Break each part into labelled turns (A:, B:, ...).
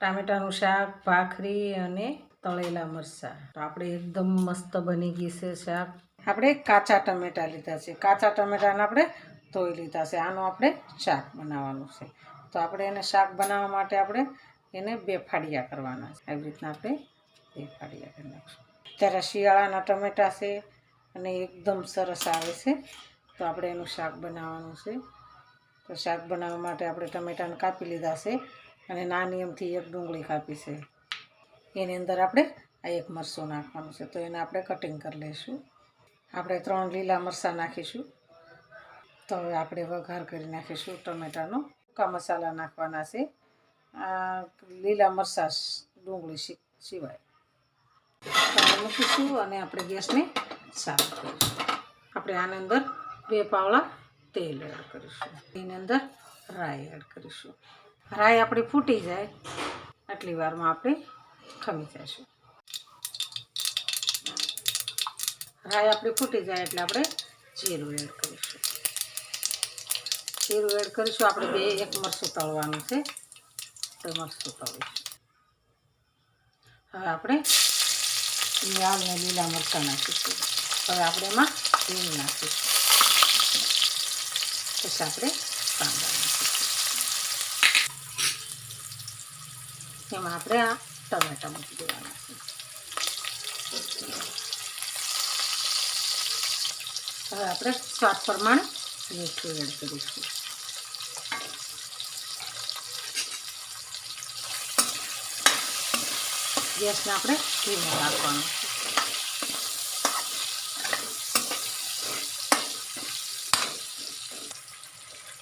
A: ટામેટાનું શાક, ભાખરી અને તળેલા મરચાં. તો આપણે એકદમ મસ્ત બની ગઈ છે શાક. આપણે કાચા ટમેટા લીધા છે. કાચા ટમેટાને આપણે ધોઈ લીધા છે. આનું આપણે શાક બનાવવાનું છે. તો આપણે એને શાક બનાવવા માટે આપણે એને બે ફાડિયા કરવાના છે. આવી રીતના આપણે બે ફાડિયા કરી નાખશું. ત્યારે શિયાળાના ટમેટા છે અને એકદમ સરસ આવે છે. તો આપણે એનું શાક બનાવવાનું છે. તો શાક બનાવવા માટે આપણે ટમેટાને કાપી લીધા છે. અને નાની એમથી એક ડુંગળી કાપી છે. એની અંદર આપણે આ એક મરચું નાખવાનું છે. તો એને આપણે કટિંગ કરી લઈશું. આપણે ત્રણ લીલા મરચાં નાખીશું. તો હવે આપણે વઘાર કરી નાખીશું ટમેટાનો. સૂકા મસાલા નાખવાના છે. આ લીલા મરચાં ડુંગળી સિવાય. મૂકીશું અને આપણે ગેસને સાફ કરીશું. આપણે આની અંદર બે પાવડા તેલ એડ કરીશું. એની અંદર રાઈ એડ કરીશું. રાઈ આપણી ફૂટી જાય, આટલી વારમાં આપણે ખમી જઈશું. રાઈ આપણી ફૂટી જાય એટલે આપણે જીરું એડ કરીશું. જીરું એડ કરીશું, આપણે બે, એક મરસું તળવાનું છે, તો મરસું તળીશું. હવે આપણે લાલ ને લીલા મરચાં નાખીશું. હવે આપણે એમાં લીલ નાખીશું. પછી આપણે કાંદા નાખીશું. એમાં આપણે આ ટમેટા મૂકી દેવાના હવે આપણે સ્વાદ પ્રમાણે મીઠું એડ કરીશું. ગેસને આપણે ધીમો રાખવાનો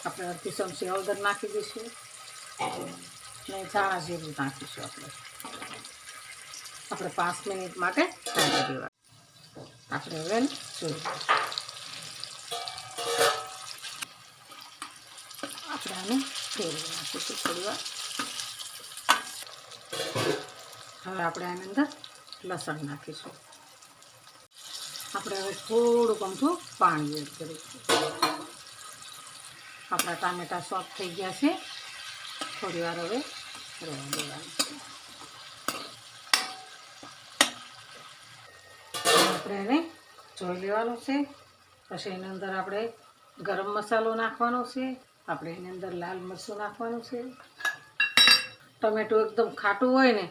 A: આપણે અડધી ચમચી હળદર નાખી દઈશું. ને ધાણા જીરું નાખીશું આપણે. આપણે પાંચ મિનિટ માટે ચાલી દેવા. આપણે હવે જોઈ આપણે આને ફેરવી નાખીશું થોડી હવે આપણે આની અંદર લસણ નાખીશું. આપણે હવે થોડુંક અમથું પાણી એડ કરીશું. આપણા ટામેટા સોફ્ટ થઈ ગયા છે. થોડી વાર હવે રહેવા દેવાનું. આપણે એને જોઈ લેવાનું છે. પછી એની અંદર આપણે ગરમ મસાલો નાખવાનો છે. આપણે એની અંદર લાલ મરચું નાખવાનું છે. ટમેટું એકદમ ખાટું હોય ને,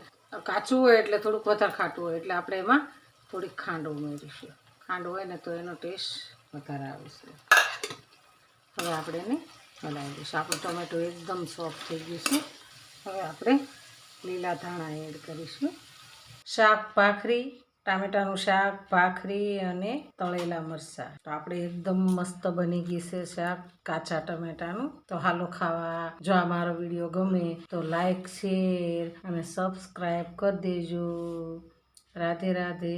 A: કાચું હોય એટલે થોડુંક વધારે ખાટું હોય, એટલે આપણે એમાં થોડીક ખાંડ ઉમેરીશું. ખાંડ હોય ને તો એનો ટેસ્ટ વધારે આવે છે. હવે આપણે એને હલાવી દઈશું. આપણું ટમેટું એકદમ સોફ્ટ થઈ ગયું છે. હવે આપણે લીલા ધાણા એડ કરીશું. શાક ભાખરી, ટામેટાનું શાક, ભાખરી અને તળેલા મરચાં. તો આપણે એકદમ મસ્ત બની ગઈ છે શાક, કાચા ટમેટાનું. તો હાલો ખાવા. જો આ મારો વીડિયો ગમે તો લાઈક શેર અને સબસ્ક્રાઈબ કરી દેજો. રાધે રાધે.